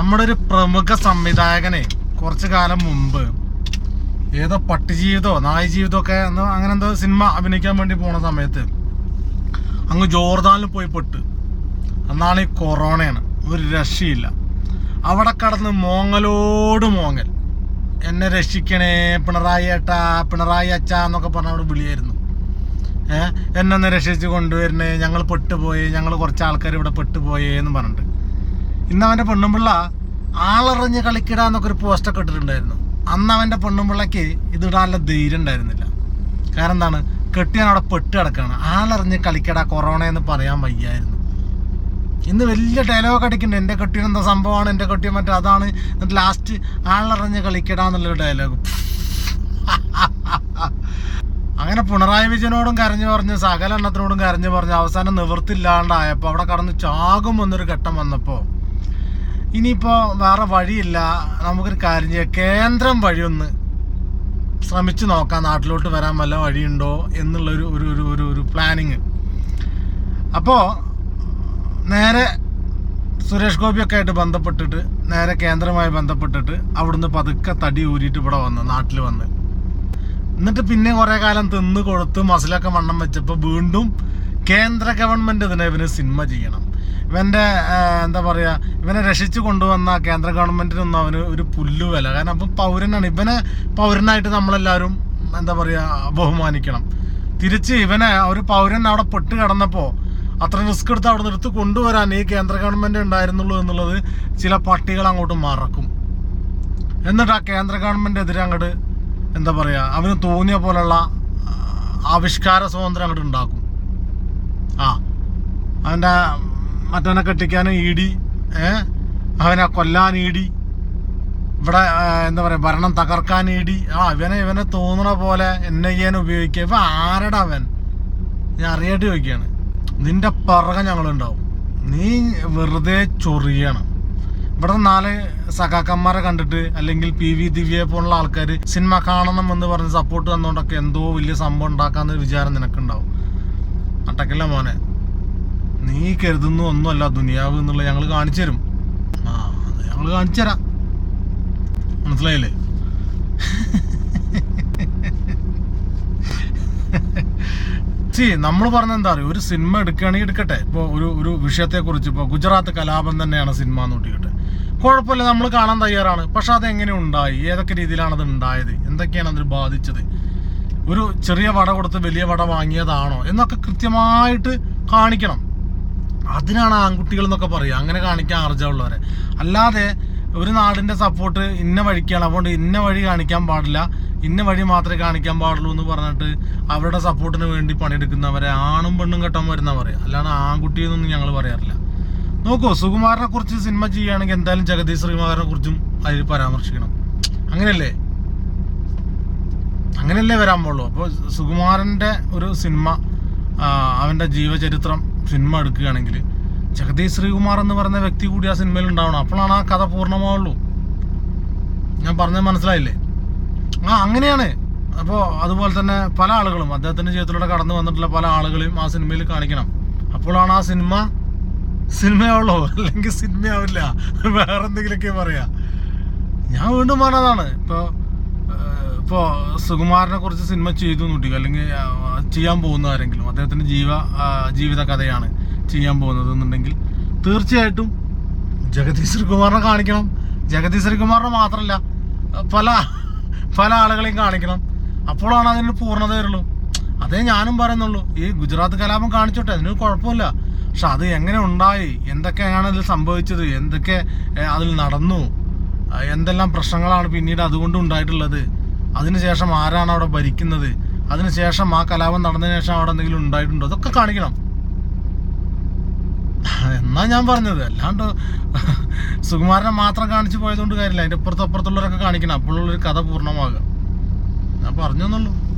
നമ്മുടെ ഒരു പ്രമുഖ സംവിധായകനെ കുറച്ചു കാലം മുമ്പ് ഏതോ പട്ടിജീവിതോ നായ ജീവിതമൊക്കെ ഒക്കെ അങ്ങനെ എന്തോ സിനിമ അഭിനയിക്കാൻ വേണ്ടി പോണ സമയത്ത് അങ്ങ് ജോർദാനിൽ പോയി പെട്ട്. അന്നാണ് ഈ കൊറോണയാണ്. ഒരു രക്ഷയില്ല. അവിടെ കടന്ന് മോങ്ങലോട് മോങ്ങൽ. എന്നെ രക്ഷിക്കണേ പിണറായി ഏട്ടാ പിണറായി അച്ഛ എന്നൊക്കെ പറഞ്ഞ അവിടെ വിളിയായിരുന്നു. ഏഹ്? എന്നെ ഒന്ന് രക്ഷിച്ച് കൊണ്ടുവരണേ ഞങ്ങൾ പെട്ടുപോയി ഞങ്ങൾ കുറച്ച് ആൾക്കാർ ഇവിടെ പെട്ടുപോയേ എന്ന് പറഞ്ഞിട്ട്. ഇന്ന് അവന്റെ പെണ്ണുമ്പിള്ള ആളറിഞ്ഞ് കളിക്കിടാന്നൊക്കെ ഒരു പോസ്റ്റൊക്കെ ഇട്ടിട്ടുണ്ടായിരുന്നു. അന്ന് അവന്റെ പെണ്ണുമ്പിള്ളക്ക് ഇതിടാനുള്ള ധൈര്യം ഉണ്ടായിരുന്നില്ല. കാരണം എന്താണ്? കെട്ടിയാൻ അവിടെ പെട്ട് കിടക്കുകയാണ് ആളറിഞ്ഞ് കളിക്കടാ കൊറോണ എന്ന് പറയാൻ വയ്യായിരുന്നു. ഇന്ന് വലിയ ഡയലോഗ് അടിക്കുന്നുണ്ട്. എന്റെ കെട്ടിയൻ എന്താ സംഭവമാണ്? എന്റെ കെട്ടിയൻ മറ്റേ അതാണ്. ലാസ്റ്റ് ആളറിഞ്ഞ് കളിക്കടാ എന്നുള്ളൊരു ഡയലോഗ് അങ്ങനെ പിണറായി വിജയനോടും കരഞ്ഞു പറഞ്ഞ് സകല എണ്ണത്തിനോടും കരഞ്ഞു പറഞ്ഞ് അവസാനം നിവൃത്തില്ലാണ്ടായപ്പോൾ അവിടെ കടന്ന് ചാകും എന്നൊരു ഘട്ടം വന്നപ്പോൾ ഇനിയിപ്പോൾ വേറെ വഴിയില്ല. നമുക്കൊരു കാര്യം ചെയ്യാം. കേന്ദ്രം വഴി ഒന്ന് ശ്രമിച്ചു നോക്കാം. നാട്ടിലോട്ട് വരാൻ വല്ല വഴിയുണ്ടോ എന്നുള്ളൊരു ഒരു ഒരു ഒരു ഒരു പ്ലാനിങ് അപ്പോൾ നേരെ സുരേഷ് ഗോപിയൊക്കെ ആയിട്ട് ബന്ധപ്പെട്ടിട്ട് നേരെ കേന്ദ്രമായി ബന്ധപ്പെട്ടിട്ട് അവിടുന്ന് പതുക്കെ തടി ഊരിയിട്ട് ഇവിടെ വന്ന് നാട്ടിൽ വന്ന്. എന്നിട്ട് പിന്നെ കുറേ കാലം തിന്ന് കൊടുത്ത് മസിലൊക്കെ വണ്ണം വെച്ചപ്പോൾ വീണ്ടും കേന്ദ്ര ഗവൺമെന്റ് ഇതിനെ ഇവന് സിനിമ ചെയ്യണം. ഇവന്റെ എന്താ പറയുക ഇവനെ രക്ഷിച്ചു കൊണ്ടുവന്ന കേന്ദ്ര ഗവൺമെന്റിനൊന്നും അവന് ഒരു പുല്ലു വില കാരണം അപ്പം പൗരനാണ്. ഇവനെ പൗരനായിട്ട് നമ്മളെല്ലാവരും എന്താ പറയുക ബഹുമാനിക്കണം. തിരിച്ച് ഇവനെ ഒരു പൗരൻ അവിടെ പെട്ട് കിടന്നപ്പോൾ അത്ര റിസ്ക് എടുത്ത് അവിടെ എടുത്ത് കൊണ്ടുവരാൻ ഈ കേന്ദ്ര ഗവൺമെന്റ് ഉണ്ടായിരുന്നുള്ളൂ എന്നുള്ളത് ചില പട്ടികൾ അങ്ങോട്ട് മറക്കും. എന്നിട്ട് ആ കേന്ദ്ര ഗവൺമെന്റ് എതിരെ അങ്ങോട്ട് എന്താ പറയുക അവന് തോന്നിയ പോലുള്ള ആവിഷ്കാര സ്വാതന്ത്ര്യം അങ്ങോട്ട് ഉണ്ടാക്കും. ആ അവന്റെ മറ്റവനെ കെട്ടിക്കാനും ഇടി അവനെ കൊല്ലാൻ ഇടി ഇവിടെ എന്താ പറയുക ഭരണം തകർക്കാൻ ഇടി ആ ഇവനെ ഇവനെ തോന്നണ പോലെ എന്നെ ചെയ്യാൻ ഉപയോഗിക്കുക. ഇവ ആരടാ അവൻ? ഞാൻ അറിയാട്ട് ചോദിക്കുകയാണ്. നിന്റെ പിറകെ ഞങ്ങളുണ്ടാവും. നീ വെറുതെ ചൊറിയണം. ഇവിടെ നാല് സഖാക്കന്മാരെ കണ്ടിട്ട് അല്ലെങ്കിൽ പി വി ദിവ്യയെ പോലുള്ള ആൾക്കാർ സിനിമ കാണണം എന്ന് പറഞ്ഞ് സപ്പോർട്ട് തന്നുകൊണ്ടൊക്കെ എന്തോ വലിയ സംഭവം ഉണ്ടാക്കാന്ന് വിചാരം നിനക്കുണ്ടാവും. അട്ടക്കല്ല മോനെ. നീ കരുതുന്നു ഒന്നുമല്ല ദുനിയാവ് എന്നുള്ളത് ഞങ്ങൾ കാണിച്ചു തരും. ആ ഞങ്ങൾ കാണിച്ചു തരാം. മനസ്സിലായില്ലേ? സി നമ്മൾ പറഞ്ഞ എന്താ പറയുക ഒരു സിനിമ എടുക്കുകയാണെങ്കിൽ എടുക്കട്ടെ. ഇപ്പോൾ ഒരു ഒരു വിഷയത്തെക്കുറിച്ച് ഇപ്പോൾ ഗുജറാത്ത് കലാപം തന്നെയാണ് സിനിമ എന്ന് കൂട്ടിക്കട്ടെ കുഴപ്പമില്ല നമ്മൾ കാണാൻ തയ്യാറാണ്. പക്ഷെ അതെങ്ങനെ ഉണ്ടായി? ഏതൊക്കെ രീതിയിലാണ് അത് ഉണ്ടായത്? എന്തൊക്കെയാണ് അതിന് ബാധിച്ചത്? ഒരു ചെറിയ വട കൊടുത്ത് വലിയ വട വാങ്ങിയതാണോ? എന്നൊക്കെ കൃത്യമായിട്ട് കാണിക്കണം. അതിനാണ് ആൺകുട്ടികൾ എന്നൊക്കെ പറയുക. അങ്ങനെ കാണിക്കാൻ ആർജമുള്ളവരെ അല്ലാതെ ഒരു നാടിന്റെ സപ്പോർട്ട് ഇന്ന വഴിക്കാണ്. അതുകൊണ്ട് ഇന്ന വഴി കാണിക്കാൻ പാടില്ല. ഇന്ന വഴി മാത്രമേ കാണിക്കാൻ പാടുള്ളൂ എന്ന് പറഞ്ഞിട്ട് അവരുടെ സപ്പോർട്ടിന് വേണ്ടി പണിയെടുക്കുന്നവരെ ആണും പെണ്ണും കെട്ടാൻ വരുന്ന പറയാം അല്ലാണ്ട് ആൺകുട്ടി എന്നൊന്നും ഞങ്ങൾ പറയാറില്ല. നോക്കൂ സുകുമാരനെ കുറിച്ച് സിനിമ ചെയ്യുകയാണെങ്കിൽ എന്തായാലും ജഗദീഷ് ശ്രീകുമാരനെ കുറിച്ചും അതിൽ പരാമർശിക്കണം. അങ്ങനെയല്ലേ? അങ്ങനെയല്ലേ വരാൻ പാടുള്ളൂ? അപ്പോൾ സുകുമാരന്റെ ഒരു സിനിമ അവന്റെ ജീവചരിത്രം സിനിമ എടുക്കുകയാണെങ്കിൽ ജഗദീഷ് ശ്രീകുമാർ എന്ന് പറയുന്ന വ്യക്തി കൂടി ആ സിനിമയിൽ ഉണ്ടാവണം. അപ്പോഴാണ് ആ കഥ പൂർണമാവുള്ളൂ. ഞാൻ പറഞ്ഞത് മനസ്സിലായില്ലേ? ആ അങ്ങനെയാണ്. അപ്പോൾ അതുപോലെ തന്നെ പല ആളുകളും അദ്ദേഹത്തിന്റെ ജീവിതത്തിലൂടെ കടന്നു വന്നിട്ടുള്ള പല ആളുകളെയും ആ സിനിമയിൽ കാണിക്കണം. അപ്പോഴാണ് ആ സിനിമ സിനിമയാവുള്ളൂ അല്ലെങ്കിൽ സിനിമയാവില്ല വേറെ എന്തെങ്കിലുമൊക്കെ പറയാ. ഞാൻ വീണ്ടും പറഞ്ഞതാണ്. ഇപ്പോൾ ഇപ്പോൾ സുകുമാരനെ കുറിച്ച് സിനിമ ചെയ്തു നോട്ടിക്കുക അല്ലെങ്കിൽ ചെയ്യാൻ പോകുന്ന ആരെങ്കിലും അദ്ദേഹത്തിന്റെ ജീവ ജീവിത കഥയാണ് ചെയ്യാൻ പോകുന്നത് എന്നുണ്ടെങ്കിൽ തീർച്ചയായിട്ടും ജഗതി ശ്രീകുമാറിനെ കാണിക്കണം. ജഗതി ശ്രീകുമാറിനെ മാത്രമല്ല പല പല ആളുകളെയും കാണിക്കണം. അപ്പോഴാണ് അതിന് പൂർണത വരുള്ളൂ. അതേ ഞാനും പറയുന്നുള്ളൂ ഈ ഗുജറാത്ത് കലാപം കാണിച്ചോട്ടെ അതിന് കുഴപ്പമില്ല. പക്ഷെ അത് എങ്ങനെ ഉണ്ടായി എന്തൊക്കെയാണ് അതിൽ സംഭവിച്ചത് എന്തൊക്കെ അതിൽ നടന്നു എന്തെല്ലാം പ്രശ്നങ്ങളാണ് പിന്നീട് അതുകൊണ്ട് ഉണ്ടായിട്ടുള്ളത് അതിനുശേഷം ആരാണ് അവിടെ ഭരിക്കുന്നത്? അതിനുശേഷം ആ കലാപം നടന്നതിന് ശേഷം അവിടെ എന്തെങ്കിലും ഉണ്ടായിട്ടുണ്ടോ? അതൊക്കെ കാണിക്കണം. എന്നാ ഞാൻ പറഞ്ഞത്. അല്ലാണ്ട് സുകുമാരനെ മാത്രം കാണിച്ചു പോയതുകൊണ്ട് കാര്യമില്ല. അതിന്റെ അപ്പുറത്തപ്പുറത്തുള്ളവരൊക്കെ കാണിക്കണം. അപ്പോഴുള്ളൊരു കഥ പൂർണമാകുക ഞാൻ പറഞ്ഞു എന്നുള്ളൂ